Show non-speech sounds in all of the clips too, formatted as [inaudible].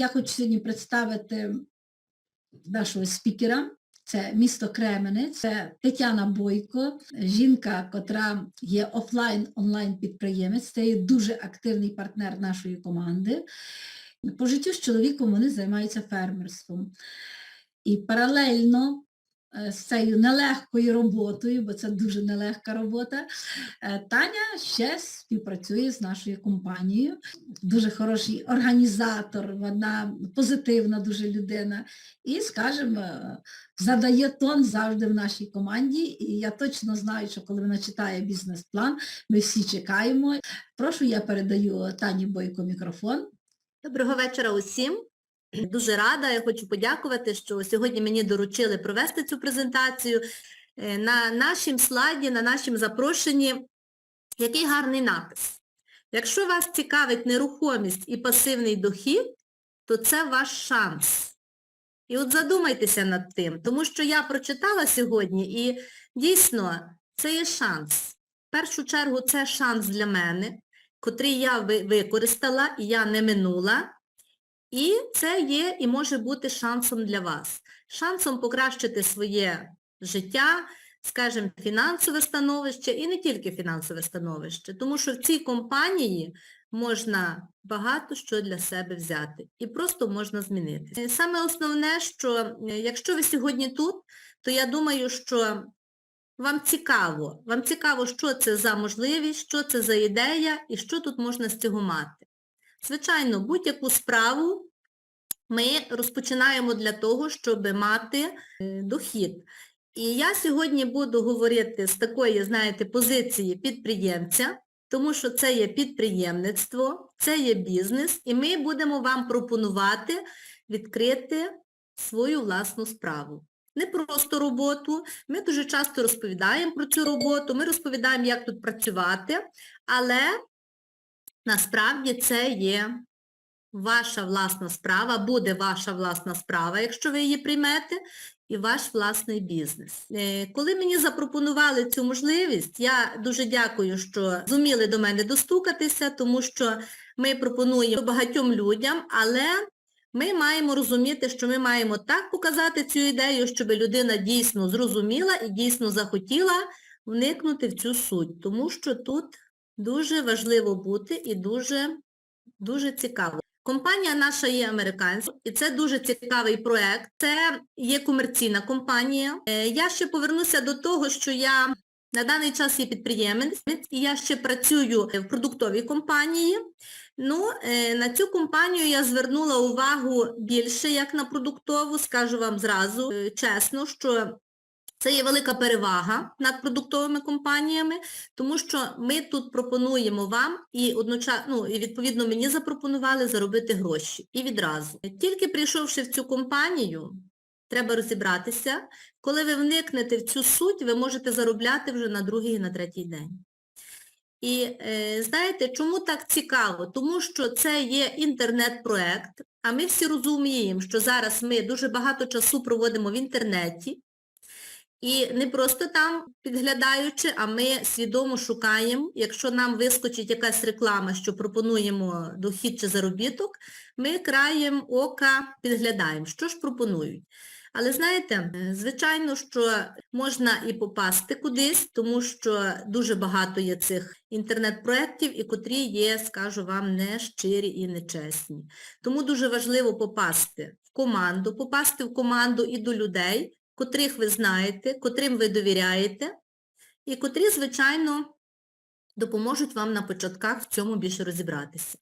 Я хочу сьогодні представити нашого спікера. Це місто Кременець, це Тетяна Бойко, жінка, котра є офлайн-онлайн підприємець, це є дуже активний партнер нашої команди. По життю з чоловіком вони займаються фермерством. І паралельно з цією нелегкою роботою, бо це дуже нелегка робота, е, Таня ще співпрацює з нашою компанією. Дуже хороший організатор, вона позитивна дуже людина. І, скажімо, е, задає тон завжди в нашій команді. І я точно знаю, що коли вона читає бізнес-план, ми всі чекаємо. Прошу, я передаю Тані Бойко мікрофон. Доброго вечора усім. Дуже рада, я хочу подякувати, що сьогодні мені доручили провести цю презентацію. Е, На нашому слайді, на нашому запрошенні, який гарний напис. Якщо вас цікавить нерухомість і пасивний дохід, то це ваш шанс. І от задумайтеся над тим, тому що я прочитала сьогодні і дійсно це є шанс. В першу чергу це шанс для мене, котрий я використала і я не минула. І це є і може бути шансом для вас. Шансом покращити своє життя, скажімо, фінансове становище і не тільки фінансове становище, тому що в цій компанії можна багато що для себе взяти і просто можна змінити. Саме основне, що е, якщо ви сьогодні тут, то я думаю, що вам цікаво, вам цікаво, що це за можливість, що це за ідея і що тут можна з цього мати. Звичайно, будь-яку справу ми розпочинаємо для того, щоб мати е, дохід. І я сьогодні буду говорити з такої, знаєте, позиції підприємця, тому що це є підприємництво, це є бізнес, і ми будемо вам пропонувати відкрити свою власну справу. Не просто роботу, ми дуже часто розповідаємо про цю роботу, ми розповідаємо, як тут працювати, але насправді це є ваша власна справа, буде ваша власна справа, якщо ви її приймете, і ваш власний бізнес. Е, Коли мені запропонували цю можливість, я дуже дякую, що зуміли до мене достукатися, тому що ми пропонуємо багатьом людям, але ми маємо розуміти, що ми маємо так показати цю ідею, щоб людина дійсно зрозуміла і дійсно захотіла вникнути в цю суть, тому що тут дуже важливо бути і дуже, дуже цікаво. Компанія наша є американська, і це дуже цікавий проект. Це є комерційна компанія. Е, Я ще повернуся до того, що я на даний час є підприємець, і я ще працюю в продуктовій компанії. Ну, е, на цю компанію я звернула увагу більше, як на продуктову, скажу вам зразу е, чесно, що це є велика перевага над продуктовими компаніями, тому що ми тут пропонуємо вам і одночасно, ну, і відповідно мені запропонували заробити гроші. І відразу. Тільки прийшовши в цю компанію, треба розібратися, коли ви вникнете в цю суть, ви можете заробляти вже на другий і на третій день. І е, знаєте, чому так цікаво? Тому що це є інтернет-проект, а ми всі розуміємо, що зараз ми дуже багато часу проводимо в інтернеті, і не просто там підглядаючи, а ми свідомо шукаємо, якщо нам вискочить якась реклама, що пропонуємо дохід чи заробіток, ми краєм ока підглядаємо, що ж пропонують. Але знаєте, звичайно, що можна і попасти кудись, тому що дуже багато є цих інтернет-проєктів, і котрі є, скажу вам, не щирі і нечесні. Тому дуже важливо попасти в команду, попасти в команду і до людей, котрих ви знаєте, котрим ви довіряєте, і котрі, звичайно, допоможуть вам на початках в цьому більше розібратися.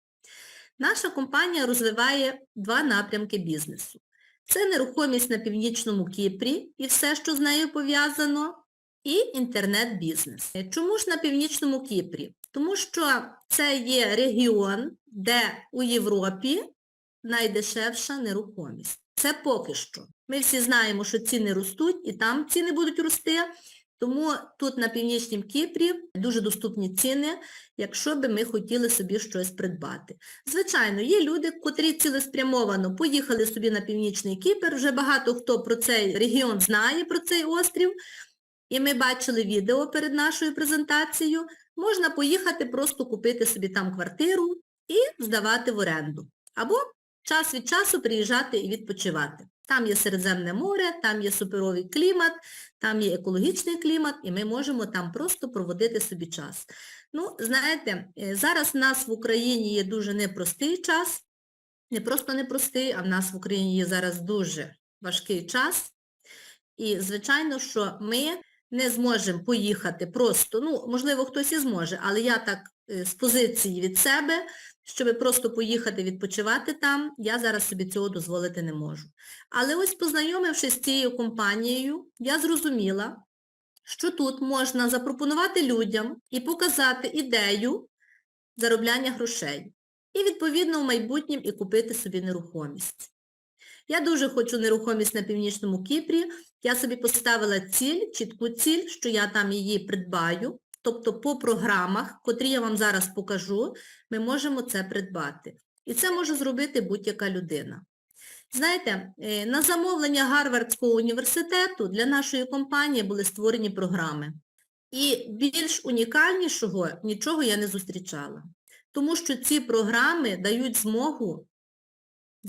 Наша компанія розвиває два напрямки бізнесу. Це нерухомість на Північному Кіпрі і все, що з нею пов'язано, і інтернет-бізнес. Чому ж на Північному Кіпрі? Тому що це є регіон, де у Європі найдешевша нерухомість. Це поки що. Ми всі знаємо, що ціни ростуть і там ціни будуть рости, тому тут на Північному Кіпрі дуже доступні ціни, якщо би ми хотіли собі щось придбати. Звичайно, є люди, котрі цілеспрямовано поїхали собі на Північний Кіпр, вже багато хто про цей регіон знає, про цей острів, і ми бачили відео перед нашою презентацією. Можна поїхати просто купити собі там квартиру і здавати в оренду. Або час від часу приїжджати і відпочивати. Там є Середземне море, там є суперовий клімат, там є екологічний клімат, і ми можемо там просто проводити собі час. Ну, знаєте, е, зараз в нас в Україні є дуже непростий час, не просто непростий, а в нас в Україні є зараз дуже важкий час. І, звичайно, що ми не зможемо поїхати просто, ну, можливо, хтось і зможе, але я так е, з позиції від себе, щоб просто поїхати відпочивати там, я зараз собі цього дозволити не можу. Але ось познайомившись з цією компанією, я зрозуміла, що тут можна запропонувати людям і показати ідею заробляння грошей. І, відповідно, в майбутньому і купити собі нерухомість. Я дуже хочу нерухомість на Північному Кіпрі. Я собі поставила ціль, чітку ціль, що я там її придбаю. Тобто по програмах, котрі я вам зараз покажу, ми можемо це придбати. І це може зробити будь-яка людина. Знаєте, е, на замовлення Гарвардського університету для нашої компанії були створені програми. І більш унікальнішого нічого я не зустрічала. Тому що ці програми дають змогу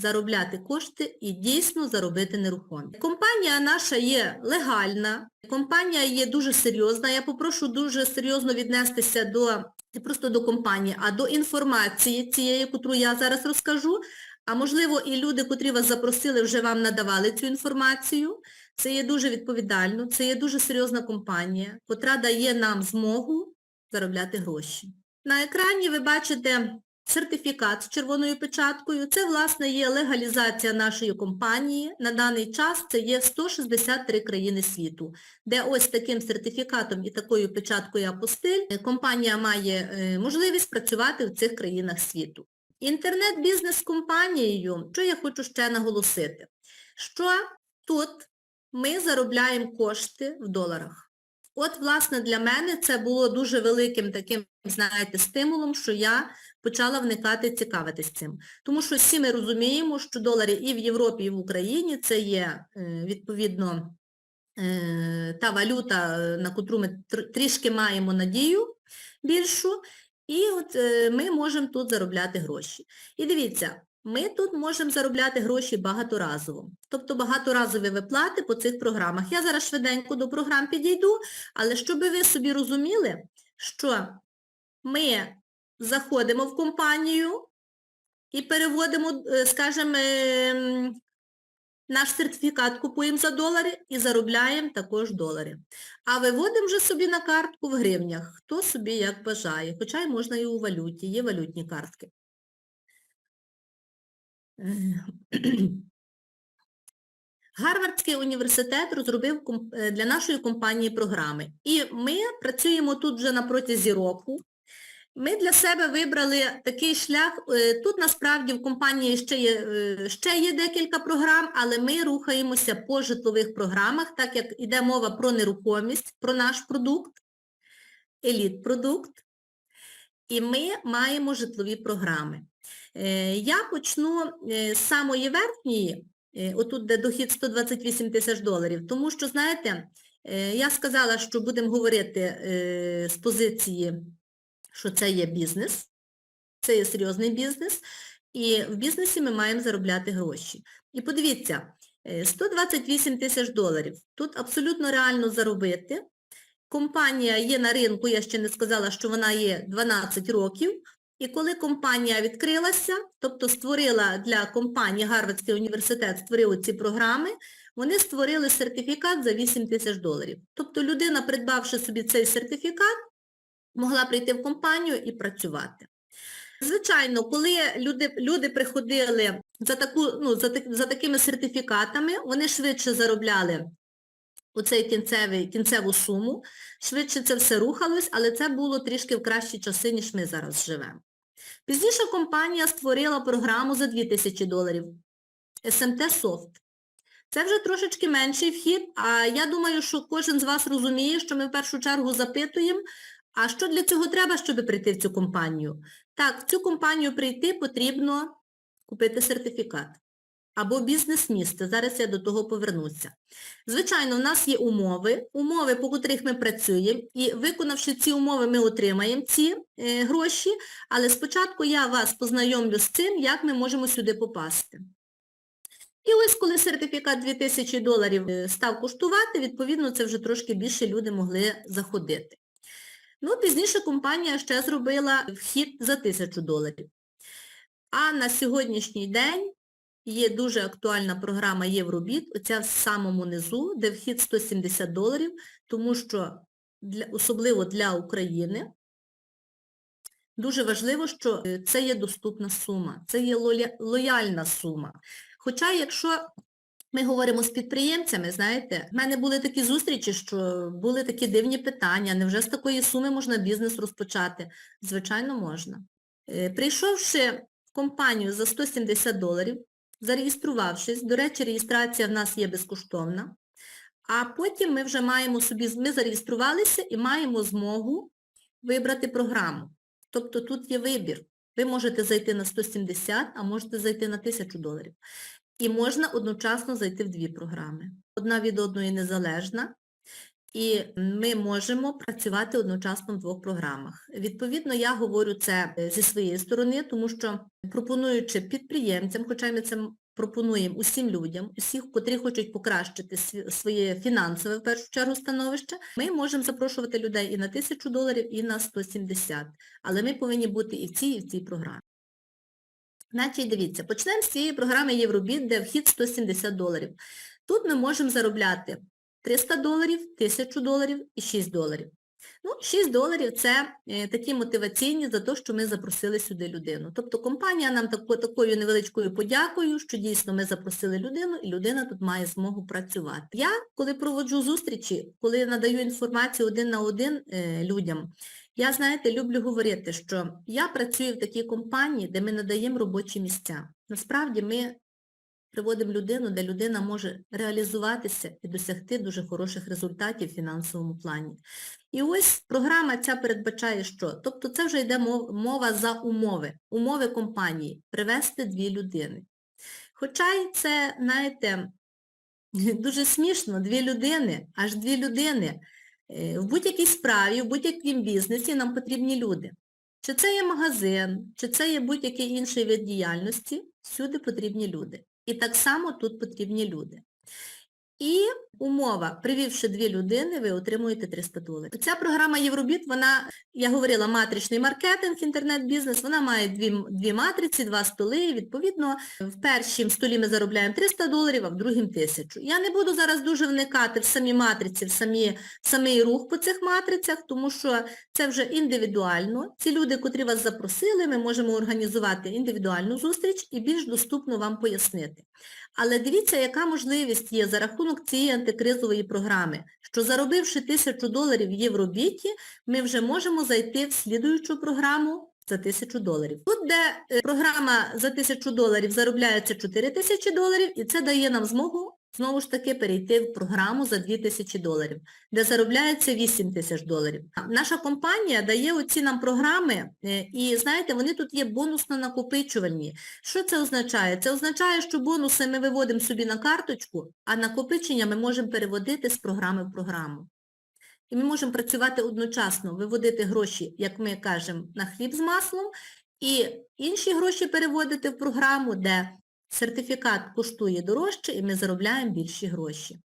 заробляти кошти і дійсно заробити нерухомість. Компанія наша є легальна, компанія є дуже серйозна. Я попрошу дуже серйозно віднестися до не просто до компанії, а до інформації цієї, яку я зараз розкажу. А можливо, і люди, котрі вас запросили, вже вам надавали цю інформацію. Це є дуже відповідально, це є дуже серйозна компанія, котра дає нам змогу заробляти гроші. На екрані ви бачите сертифікат з червоною печаткою. Це, власне, є легалізація нашої компанії. На даний час це є 163 країни світу, де ось таким сертифікатом і такою печаткою апостиль компанія має е, можливість працювати в цих країнах світу. Інтернет-бізнес компанією, що я хочу ще наголосити, що тут ми заробляємо кошти в доларах. От, власне, для мене це було дуже великим таким, знаєте, стимулом, що я почала вникати, цікавитись цим. Тому що всі ми розуміємо, що долари і в Європі, і в Україні це є, е, відповідно, е, та валюта, на котру ми трішки маємо надію більшу, і от е, ми можемо тут заробляти гроші. І дивіться, ми тут можемо заробляти гроші багаторазово. Тобто багаторазові виплати по цих програмах. Я зараз швиденько до програм підійду, але щоб ви собі розуміли, що ми заходимо в компанію і переводимо, е, скажімо, ем, наш сертифікат купуємо за долари і заробляємо також долари. А виводимо вже собі на картку в гривнях, хто собі як бажає, хоча й можна і у валюті, є валютні картки. Е, [clears throat] Гарвардський університет розробив е, для нашої компанії програми. І ми працюємо тут вже на протязі року. Ми для себе вибрали такий шлях. е, Тут насправді в компанії ще є, е, ще є декілька програм, але ми рухаємося по житлових програмах, так як йде мова про нерухомість, про наш продукт, еліт-продукт. І ми маємо житлові програми. Е, Я почну з самої верхньої, отут, де дохід 128 тисяч доларів, тому що, знаєте, я сказала, що будемо говорити з позиції, що це є бізнес, це є серйозний бізнес, і в бізнесі ми маємо заробляти гроші. І подивіться, е, 128 тисяч доларів. Тут абсолютно реально заробити. Компанія є на ринку, я ще не сказала, що вона є 12 років. І коли компанія відкрилася, тобто створила для компанії Гарвардський університет, створив ці програми, вони створили сертифікат за 8 тисяч доларів. Тобто людина, придбавши собі цей сертифікат, могла прийти в компанію і працювати. Звичайно, коли люди, люди приходили за, таку, ну, за, так- за такими сертифікатами, вони швидше заробляли оцей кінцевий, кінцеву суму, швидше це все рухалось, але це було трішки в кращі часи, ніж ми зараз живемо. Пізніше компанія створила програму за 2000 доларів SMT Soft. Це вже трошечки менший вхід, а я думаю, що кожен з вас розуміє, що ми в першу чергу запитуємо, а що для цього треба, щоб прийти в цю компанію? Так, в цю компанію прийти потрібно купити сертифікат. або бізнес-місце. Зараз я до того повернуся. Звичайно, в нас є умови, умови, по котрих ми працюємо, і виконавши ці умови, ми отримаємо ці е, гроші, але спочатку я вас познайомлю з цим, як ми можемо сюди попасти. І ось коли сертифікат 2000 доларів е, став коштувати, відповідно, це вже трошки більше люди могли заходити. Ну, пізніше компанія ще зробила вхід за 1000 доларів. А на сьогоднішній день є дуже актуальна програма Євробіт, оця в самому низу, де вхід 170 доларів, тому що для, особливо для України дуже важливо, що е, це є доступна сума, це є лоя- лояльна сума. Хоча, якщо ми говоримо з підприємцями, знаєте, в мене були такі зустрічі, що були такі дивні питання, невже з такої суми можна бізнес розпочати? Звичайно, можна. Е, Прийшовши в компанію за 170 доларів, зареєструвавшись, до речі, реєстрація в нас є безкоштовна, а потім ми вже маємо собі, ми зареєструвалися і маємо змогу вибрати програму. Тобто тут є вибір. Ви можете зайти на 170, а можете зайти на 1000 доларів. І можна одночасно зайти в дві програми. Одна від одної незалежна, і ми можемо працювати одночасно в двох програмах. Відповідно, я говорю це е, зі своєї сторони, тому що пропонуючи підприємцям, хоча ми це пропонуємо усім людям, усіх, котрі хочуть покращити своє фінансове, в першу чергу, становище, ми можемо запрошувати людей і на 1000 доларів, і на 170. Але ми повинні бути і в цій, і в цій програмі. Значить, дивіться, почнемо з цієї програми Євробіт, де вхід 170 доларів. Тут ми можемо заробляти 300 доларів, 1000 доларів і 6 доларів. Ну, 6 доларів це е, такі мотиваційні за те, що ми запросили сюди людину. Тобто компанія нам тако, такою невеличкою подякою, що дійсно ми запросили людину, і людина тут має змогу працювати. Я, коли проводжу зустрічі, коли надаю інформацію один на один е, людям, я, знаєте, люблю говорити, що я працюю в такій компанії, де ми надаємо робочі місця. Насправді ми приводимо людину, де людина може реалізуватися і досягти дуже хороших результатів в фінансовому плані. І ось програма ця передбачає що? Тобто це вже йде мова за умови, умови компанії, привести дві людини. Хоча й це, знаєте, [laughs] дуже смішно, дві людини, аж дві людини. Е, В будь-якій справі, в будь-якому бізнесі нам потрібні люди. Чи це є магазин, чи це є будь-який інший вид діяльності, всюди потрібні люди. І так само тут потрібні люди. І умова, привівши дві людини, ви отримуєте 300 доларів. Ця програма Євробіт, вона, я говорила, матричний маркетинг, інтернет-бізнес, вона має дві, дві матриці, два столи, відповідно, в першому столі ми заробляємо 300 доларів, а в другому 1000. Я не буду зараз дуже вникати в самі матриці, в, самі, в самий рух по цих матрицях, тому що це вже індивідуально. Ці люди, котрі вас запросили, ми можемо організувати індивідуальну зустріч і більш доступно вам пояснити. Але дивіться, яка можливість є за рахунок цієї антикризової програми, що заробивши тисячу доларів в Євробіті, ми вже можемо зайти в слідуючу програму за тисячу доларів. Тут, де е, програма за тисячу доларів заробляється 4 тисячі доларів, і це дає нам змогу знову ж таки перейти в програму за 2 тисячі доларів, де заробляється 8 тисяч доларів. Наша компанія дає оці нам програми, е, і знаєте, вони тут є бонусно накопичувальні. Що це означає? Це означає, що бонуси ми виводимо собі на карточку, а накопичення ми можемо переводити з програми в програму. І ми можемо працювати одночасно, виводити гроші, як ми кажемо, на хліб з маслом, і інші гроші переводити в програму, де сертифікат коштує дорожче і ми заробляємо більші гроші.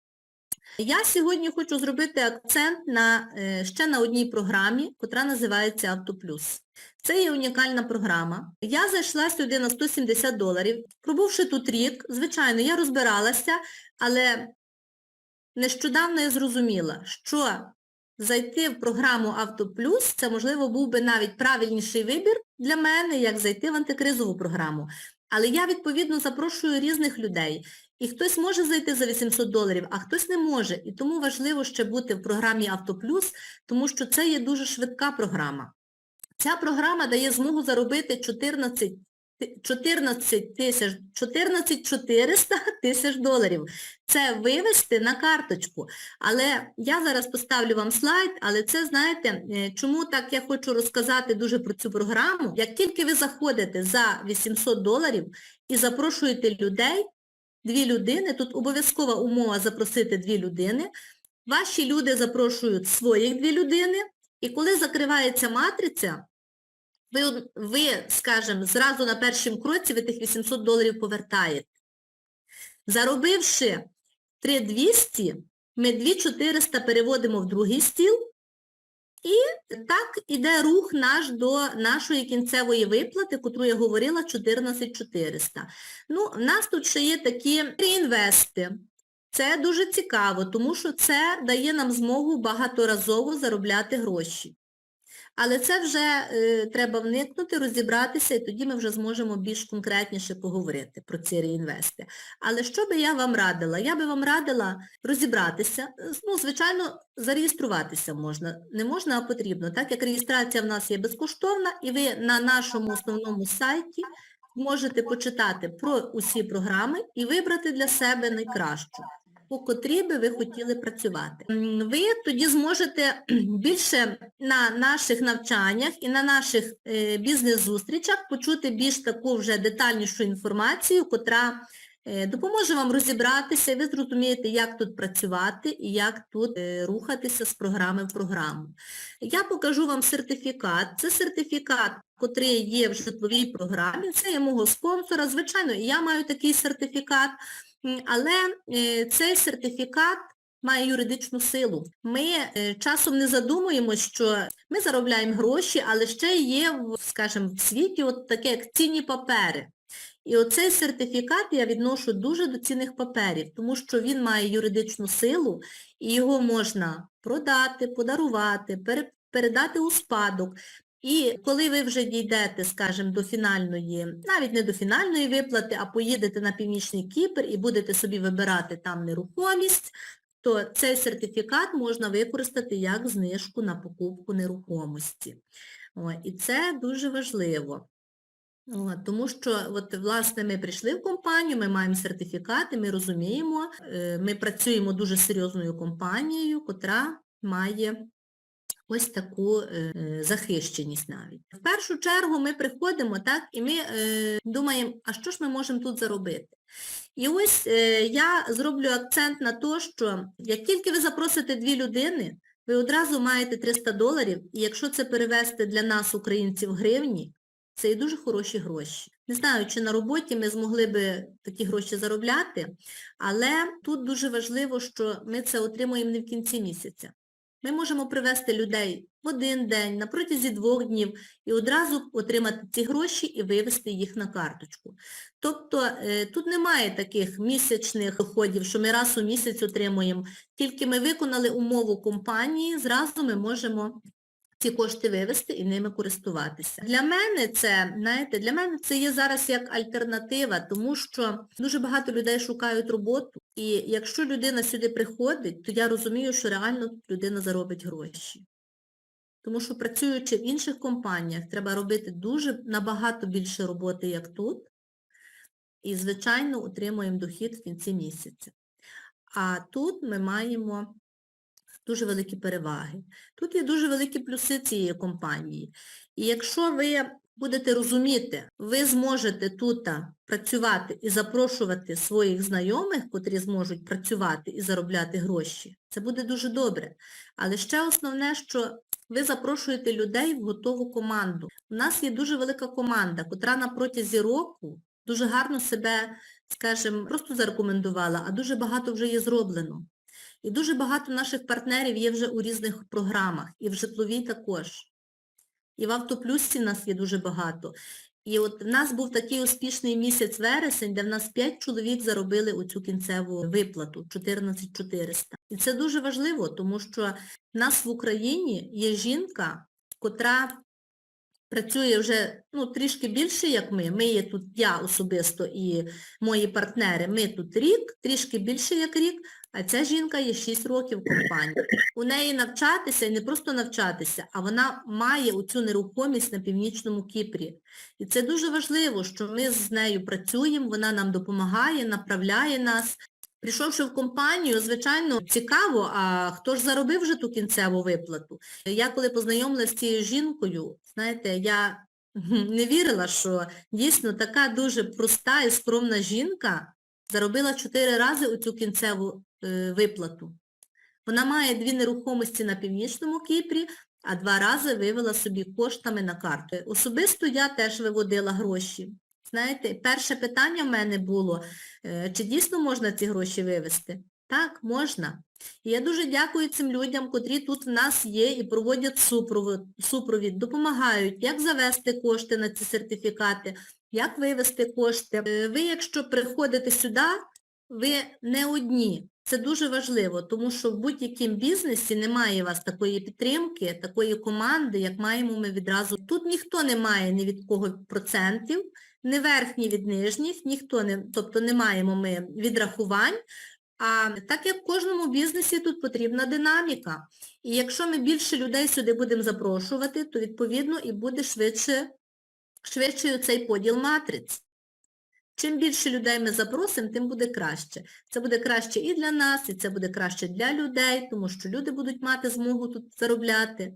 Я сьогодні хочу зробити акцент на, е, ще на одній програмі, котра називається Автоплюс. Це є унікальна програма. Я зайшла сюди на 170 доларів, пробувши тут рік, звичайно, я розбиралася, але нещодавно я зрозуміла, що зайти в програму Автоплюс, це, можливо, був би навіть правильніший вибір для мене, як зайти в антикризову програму. Але я, відповідно, запрошую різних людей. І хтось може зайти за 800 доларів, а хтось не може. І тому важливо ще бути в програмі Автоплюс, тому що це є дуже швидка програма. Ця програма дає змогу заробити 14 ти- 14 тисяч, 14 400 тисяч доларів. Це вивести на карточку. Але я зараз поставлю вам слайд, але це, знаєте, е, чому так я хочу розказати дуже про цю програму. Як тільки ви заходите за 800 доларів і запрошуєте людей, дві людини, тут обов'язкова умова запросити дві людини. Ваші люди запрошують своїх дві людини, і коли закривається матриця, ви, ви скажімо, зразу на першому кроці ви тих 800 доларів повертаєте. Заробивши 3200, ми 2400 переводимо в другий стіл, і так іде рух наш до нашої кінцевої виплати, котру я говорила, 14400. Ну, в нас тут ще є такі реінвести. Це дуже цікаво, тому що це дає нам змогу багаторазово заробляти гроші. Але це вже е, треба вникнути, розібратися, і тоді ми вже зможемо більш конкретніше поговорити про ці реінвести. Але що би я вам радила? Я би вам радила розібратися, е, ну, звичайно, зареєструватися можна. Не можна, а потрібно, так як реєстрація в нас є безкоштовна, і ви на нашому основному сайті можете почитати про усі програми і вибрати для себе найкращу по котрій би ви хотіли працювати. Ви тоді зможете більше на наших навчаннях і на наших е, бізнес-зустрічах почути більш таку вже детальнішу інформацію, котра е, допоможе вам розібратися, і ви зрозумієте, як тут працювати і як тут е, рухатися з програми в програму. Я покажу вам сертифікат. Це сертифікат, котрий є в житловій програмі, це є мого спонсора. Звичайно, і я маю такий сертифікат. Але е, цей сертифікат має юридичну силу. Ми е, часом не задумуємося, що ми заробляємо гроші, але ще є, скажімо, в світі от таке, як цінні папери. І оцей сертифікат я відношу дуже до цінних паперів, тому що він має юридичну силу, і його можна продати, подарувати, передати у спадок. І коли ви вже дійдете, скажімо, до фінальної, навіть не до фінальної виплати, а поїдете на Північний Кіпр і будете собі вибирати там нерухомість, то цей сертифікат можна використати як знижку на покупку нерухомості. О, і це дуже важливо. Тому що, от, власне, ми прийшли в компанію, ми маємо сертифікати, ми розуміємо, е, ми працюємо дуже серйозною компанією, котра має ось таку е, захищеність навіть. В першу чергу ми приходимо, так, і ми е, думаємо, а що ж ми можемо тут заробити? І ось е, я зроблю акцент на те, що як тільки ви запросите дві людини, ви одразу маєте 300 доларів, і якщо це перевести для нас, українців, гривні, це і дуже хороші гроші. Не знаю, чи на роботі ми змогли би такі гроші заробляти, але тут дуже важливо, що ми це отримуємо не в кінці місяця. Ми можемо привезти людей в один день, на протязі двох днів, і одразу отримати ці гроші і вивести їх на карточку. Тобто е, тут немає таких місячних доходів, що ми раз у місяць отримуємо. Тільки ми виконали умову компанії, зразу ми можемо ці кошти вивести і ними користуватися. Для мене це, знаєте, для мене це є зараз як альтернатива, тому що дуже багато людей шукають роботу, і якщо людина сюди приходить, то я розумію, що реально людина заробить гроші. Тому що працюючи в інших компаніях, треба робити дуже набагато більше роботи, як тут, і, звичайно, отримуємо дохід в кінці місяця. А тут ми маємо дуже великі переваги. Тут є дуже великі плюси цієї компанії. І якщо ви будете розуміти, ви зможете тут працювати і запрошувати своїх знайомих, котрі зможуть працювати і заробляти гроші, це буде дуже добре. Але ще основне, що ви запрошуєте людей в готову команду. У нас є дуже велика команда, котра на протязі року дуже гарно себе, скажімо, просто зарекомендувала, а дуже багато вже є зроблено. І дуже багато наших партнерів є вже у різних програмах, і в житловій також. І в Автоплюсі нас є дуже багато. І от в нас був такий успішний місяць вересень, де в нас 5 чоловік заробили оцю кінцеву виплату 14 400. І це дуже важливо, тому що в нас в Україні є жінка, котра працює вже ну, трішки більше, як ми. Ми є тут, я особисто і мої партнери, ми тут рік, трішки більше, як рік, а ця жінка є 6 років в компанії. У неї навчатися, і не просто навчатися, а вона має оцю нерухомість на Північному Кіпрі. І це дуже важливо, що ми з нею працюємо, вона нам допомагає, направляє нас. Прийшовши в компанію, звичайно, цікаво, а хто ж заробив вже ту кінцеву виплату? Я коли познайомилася з цією жінкою, знаєте, я [laughs] не вірила, що дійсно така дуже проста і скромна жінка заробила чотири рази оцю кінцеву е, виплату. Вона має дві нерухомості на Північному Кіпрі, а два рази вивела собі коштами на карту. Особисто я теж виводила гроші. Знаєте, перше питання в мене було, е, чи дійсно можна ці гроші вивести? Так, можна. І я дуже дякую цим людям, котрі тут в нас є і проводять супровід, супровід, допомагають, як завести кошти на ці сертифікати, як вивести кошти. Е, Ви, якщо приходите сюди, ви не одні. Це дуже важливо, тому що в будь-якому бізнесі немає у вас такої підтримки, такої команди, як маємо ми відразу. Тут ніхто не має ні від кого процентів, ні верхні від нижніх, ніхто не, тобто не маємо ми відрахувань. А так як в кожному бізнесі тут потрібна динаміка. І якщо ми більше людей сюди будемо запрошувати, то відповідно і буде швидше, швидше цей поділ матриць. Чим більше людей ми запросимо, тим буде краще. Це буде краще і для нас, і це буде краще для людей, тому що люди будуть мати змогу тут заробляти.